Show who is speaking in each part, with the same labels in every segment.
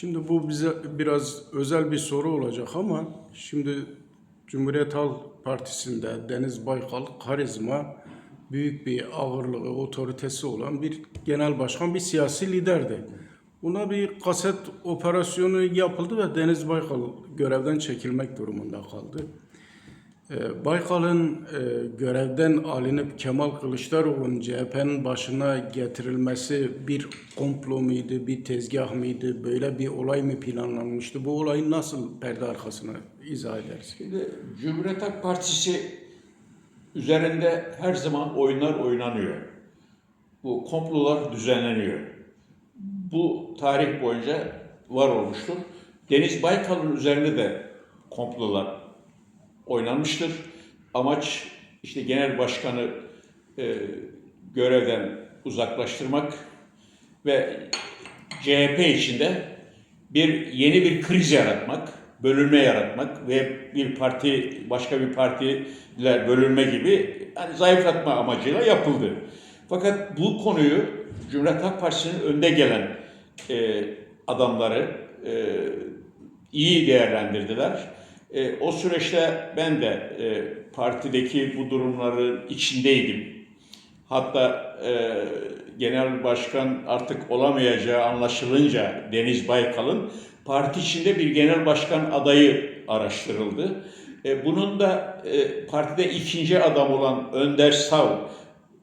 Speaker 1: Şimdi bu bize biraz özel bir soru olacak ama şimdi Cumhuriyet Halk Partisi'nde Deniz Baykal karizma büyük bir ağırlığı, otoritesi olan bir genel başkan, bir siyasi liderdi. Buna bir kaset operasyonu yapıldı ve Deniz Baykal görevden çekilmek durumunda kaldı. Ee, Baykal'ın e, görevden alınıp Kemal Kılıçdaroğlu'nun CHP'nin başına getirilmesi bir komplo muydu, bir tezgah mıydı, böyle bir olay mı planlanmıştı? Bu olayın nasıl perde arkasına izah ederiz?
Speaker 2: Şimdi Cumhuriyet Halk Partisi üzerinde her zaman oyunlar oynanıyor. Bu komplolar düzenleniyor. Bu tarih boyunca var olmuştur. Deniz Baykal'ın üzerinde de komplolar oynanmıştır. Amaç işte genel başkanı e, görevden uzaklaştırmak ve CHP içinde bir yeni bir kriz yaratmak, bölünme yaratmak ve bir parti başka bir partiler bölünme gibi yani zayıflatma amacıyla yapıldı. Fakat bu konuyu Cumhuriyet Halk Partisi'nin önde gelen e, adamları e, iyi değerlendirdiler. E, o süreçte ben de e, partideki bu durumların içindeydim. Hatta e, genel başkan artık olamayacağı anlaşılınca Deniz Baykal'ın parti içinde bir genel başkan adayı araştırıldı. E, bunun da e, partide ikinci adam olan Önder Sav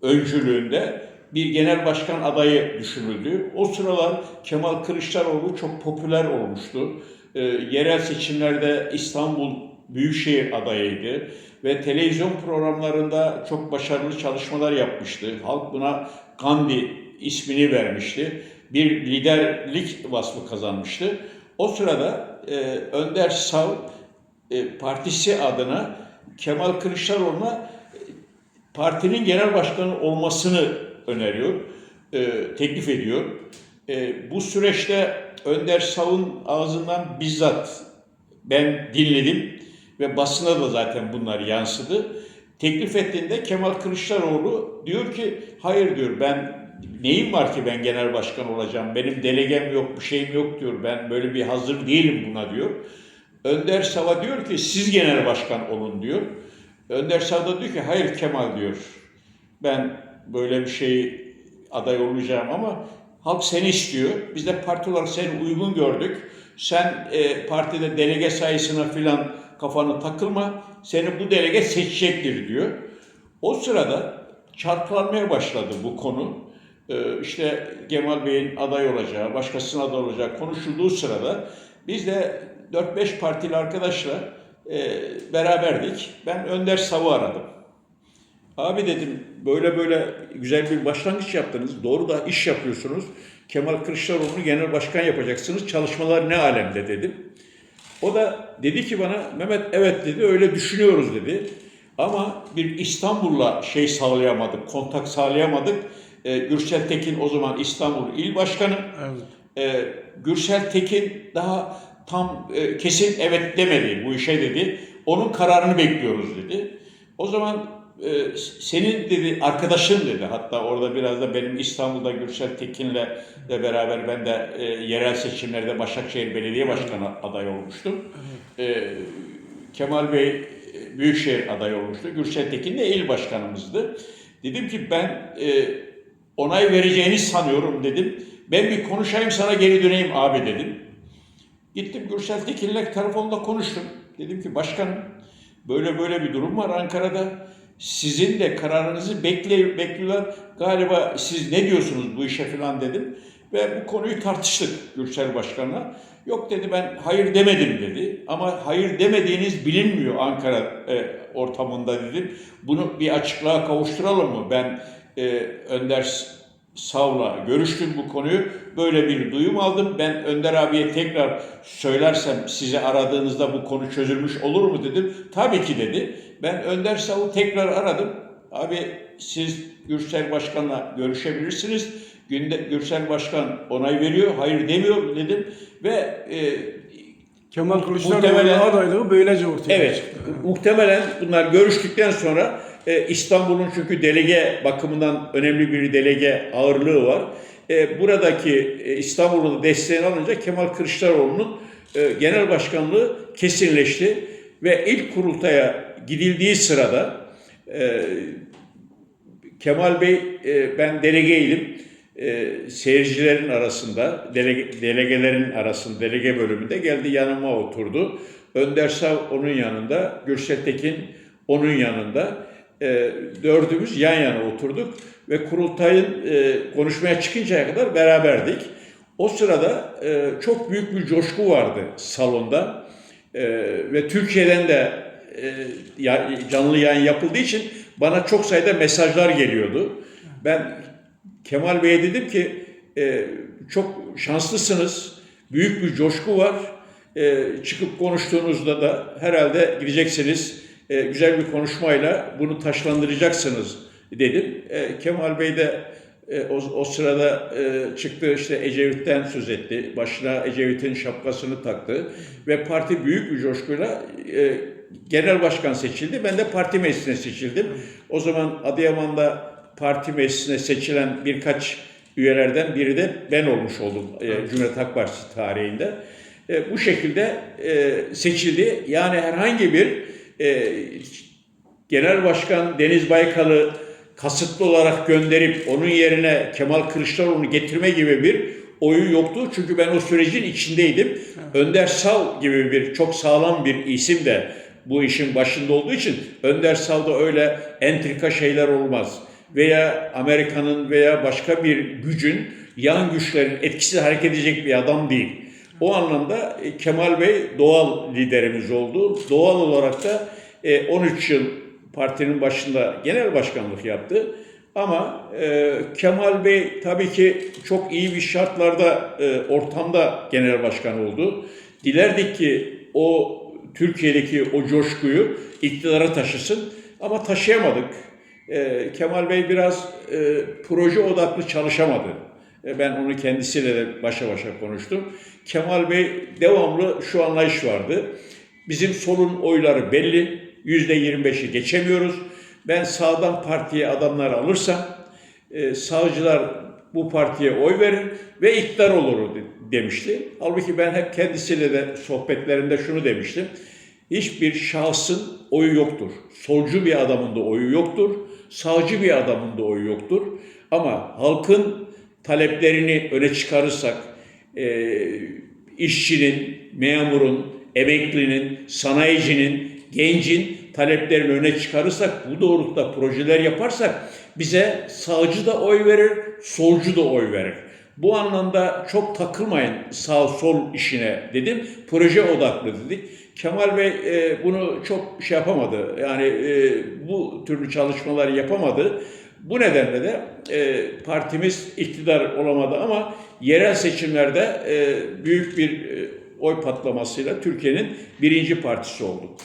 Speaker 2: öncülüğünde bir genel başkan adayı düşünüldü. O sıralar Kemal Kılıçdaroğlu çok popüler olmuştu. E, yerel seçimlerde İstanbul Büyükşehir adayıydı ve televizyon programlarında çok başarılı çalışmalar yapmıştı. Halk buna Gandhi ismini vermişti. Bir liderlik vasfı kazanmıştı. O sırada e, Önder Sav e, partisi adına Kemal Kılıçdaroğlu'na e, partinin genel başkanı olmasını öneriyor, e, teklif ediyor. E, bu süreçte Önder Sav'ın ağzından bizzat ben dinledim ve basına da zaten bunlar yansıdı. Teklif ettiğinde Kemal Kılıçdaroğlu diyor ki hayır diyor ben neyim var ki ben genel başkan olacağım benim delegem yok bir şeyim yok diyor ben böyle bir hazır değilim buna diyor. Önder Sav'a diyor ki siz genel başkan olun diyor. Önder Sav da diyor ki hayır Kemal diyor ben böyle bir şey aday olmayacağım ama halk seni istiyor. Biz de parti olarak seni uygun gördük. Sen e, partide delege sayısına filan kafanı takılma. Seni bu delege seçecektir diyor. O sırada çarpılanmaya başladı bu konu. E, işte Kemal Bey'in aday olacağı, başkasının aday olacağı konuşulduğu sırada biz de 4-5 partili arkadaşla e, beraberdik. Ben Önder Sav'ı aradım. Abi dedim böyle böyle güzel bir başlangıç yaptınız. Doğru da iş yapıyorsunuz. Kemal Kılıçdaroğlu'nu genel başkan yapacaksınız. Çalışmalar ne alemde dedim. O da dedi ki bana Mehmet evet dedi öyle düşünüyoruz dedi. Ama bir İstanbul'la şey sağlayamadık, kontak sağlayamadık. Ee, Gürsel Tekin o zaman İstanbul İl Başkanı.
Speaker 1: Evet.
Speaker 2: Ee, Gürsel Tekin daha tam e, kesin evet demedi bu işe dedi. Onun kararını bekliyoruz dedi. O zaman e, senin dedi arkadaşın dedi. Hatta orada biraz da benim İstanbul'da Gürsel Tekin'le de beraber ben de e, yerel seçimlerde Başakşehir Belediye Başkanı adayı olmuştum. E, Kemal Bey e, Büyükşehir adayı olmuştu. Gürsel Tekin de il başkanımızdı. Dedim ki ben e, onay vereceğini sanıyorum dedim. Ben bir konuşayım sana geri döneyim abi dedim. Gittim Gürsel Tekin'le telefonda konuştum. Dedim ki başkanım böyle böyle bir durum var Ankara'da. Sizin de kararınızı bekle, bekliyorlar. Galiba siz ne diyorsunuz bu işe falan dedim. Ve bu konuyu tartıştık Gürsel Başkan'la. Yok dedi ben hayır demedim dedi. Ama hayır demediğiniz bilinmiyor Ankara e, ortamında dedim. Bunu bir açıklığa kavuşturalım mı? Ben e, Önder Sav'la görüştüm bu konuyu. Böyle bir duyum aldım. Ben Önder abiye tekrar söylersem size aradığınızda bu konu çözülmüş olur mu dedim. Tabii ki dedi. Ben Önder Sav'ı tekrar aradım. Abi siz Gürsel Başkan'la görüşebilirsiniz. Günde Gürsel Başkan onay veriyor, hayır demiyor dedim. Ve e,
Speaker 1: Kemal Kılıçdaroğlu'nun adaylığı böylece ortaya
Speaker 2: Evet,
Speaker 1: çıktı.
Speaker 2: muhtemelen bunlar görüştükten sonra e, İstanbul'un çünkü delege bakımından önemli bir delege ağırlığı var. e, buradaki e, İstanbul'un desteğini alınca Kemal Kılıçdaroğlu'nun e, genel başkanlığı kesinleşti ve ilk kurultaya gidildiği sırada e, Kemal Bey e, ben delegeydim. E, seyircilerin arasında, delege, delegelerin arasında, delege bölümünde geldi yanıma oturdu. Önder Sav onun yanında, Gürsel Tekin onun yanında. E, dördümüz yan yana oturduk ve kurultayın e, konuşmaya çıkıncaya kadar beraberdik. O sırada e, çok büyük bir coşku vardı salonda E, ve Türkiye'den de e, canlı yayın yapıldığı için bana çok sayıda mesajlar geliyordu. Ben Kemal Bey'e dedim ki e, çok şanslısınız, büyük bir coşku var. E, çıkıp konuştuğunuzda da herhalde gideceksiniz, e, güzel bir konuşmayla bunu taşlandıracaksınız dedim. E, Kemal Bey de e, o, o sırada e, çıktı işte Ecevit'ten söz etti. Başına Ecevit'in şapkasını taktı ve parti büyük bir coşkuyla e, genel başkan seçildi. Ben de parti meclisine seçildim. O zaman Adıyaman'da parti meclisine seçilen birkaç üyelerden biri de ben olmuş oldum e, Cumhuriyet Halk Partisi tarihinde. E, bu şekilde e, seçildi. Yani herhangi bir e, Genel Başkan Deniz Baykal'ı kasıtlı olarak gönderip onun yerine Kemal Kılıçdaroğlu'nu getirme gibi bir oyu yoktu. Çünkü ben o sürecin içindeydim. Önder Sav gibi bir çok sağlam bir isim de bu işin başında olduğu için Önder Sav'da öyle entrika şeyler olmaz. Veya Amerika'nın veya başka bir gücün yan güçlerin etkisiz hareket edecek bir adam değil. O anlamda e, Kemal Bey doğal liderimiz oldu. Doğal olarak da e, 13 yıl partinin başında genel başkanlık yaptı. Ama e, Kemal Bey tabii ki çok iyi bir şartlarda, e, ortamda genel başkan oldu. Dilerdik ki o Türkiye'deki o coşkuyu iktidara taşısın ama taşıyamadık. E, Kemal Bey biraz e, proje odaklı çalışamadı. E, Ben onu kendisiyle de başa başa konuştum. Kemal Bey devamlı şu anlayış vardı. Bizim solun oyları belli. Yüzde 25'i geçemiyoruz. Ben sağdan partiye adamlar alırsam e, sağcılar bu partiye oy verir ve iktidar olur de- demişti. Halbuki ben hep kendisiyle de sohbetlerinde şunu demiştim. Hiçbir şahsın oyu yoktur. Solcu bir adamın da oyu yoktur. Sağcı bir adamın da oyu yoktur. Ama halkın taleplerini öne çıkarırsak, e, işçinin, memurun, emeklinin, sanayicinin, gencin taleplerini öne çıkarırsak, bu doğrultuda projeler yaparsak bize sağcı da oy verir, solcu da oy verir. Bu anlamda çok takılmayın sağ sol işine dedim. Proje odaklı dedik. Kemal Bey e, bunu çok şey yapamadı. Yani e, bu türlü çalışmalar yapamadı. Bu nedenle de e, partimiz iktidar olamadı ama yerel seçimlerde e, büyük bir e, oy patlamasıyla Türkiye'nin birinci partisi olduk.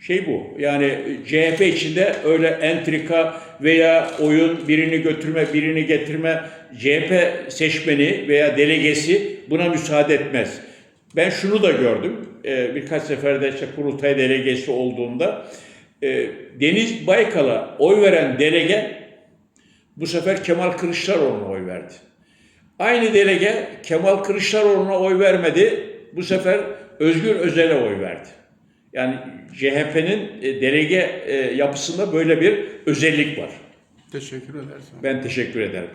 Speaker 2: Şey bu. Yani CHP içinde öyle entrika veya oyun birini götürme, birini getirme CHP seçmeni veya delegesi buna müsaade etmez. Ben şunu da gördüm. e, birkaç seferde işte kurultay delegesi olduğunda e, Deniz Baykal'a oy veren delege bu sefer Kemal Kılıçdaroğlu'na oy verdi. Aynı delege Kemal Kılıçdaroğlu'na oy vermedi. Bu sefer Özgür Özel'e oy verdi. Yani CHP'nin e, delege e, yapısında böyle bir özellik var.
Speaker 1: Teşekkür ederiz.
Speaker 2: Ben teşekkür ederim.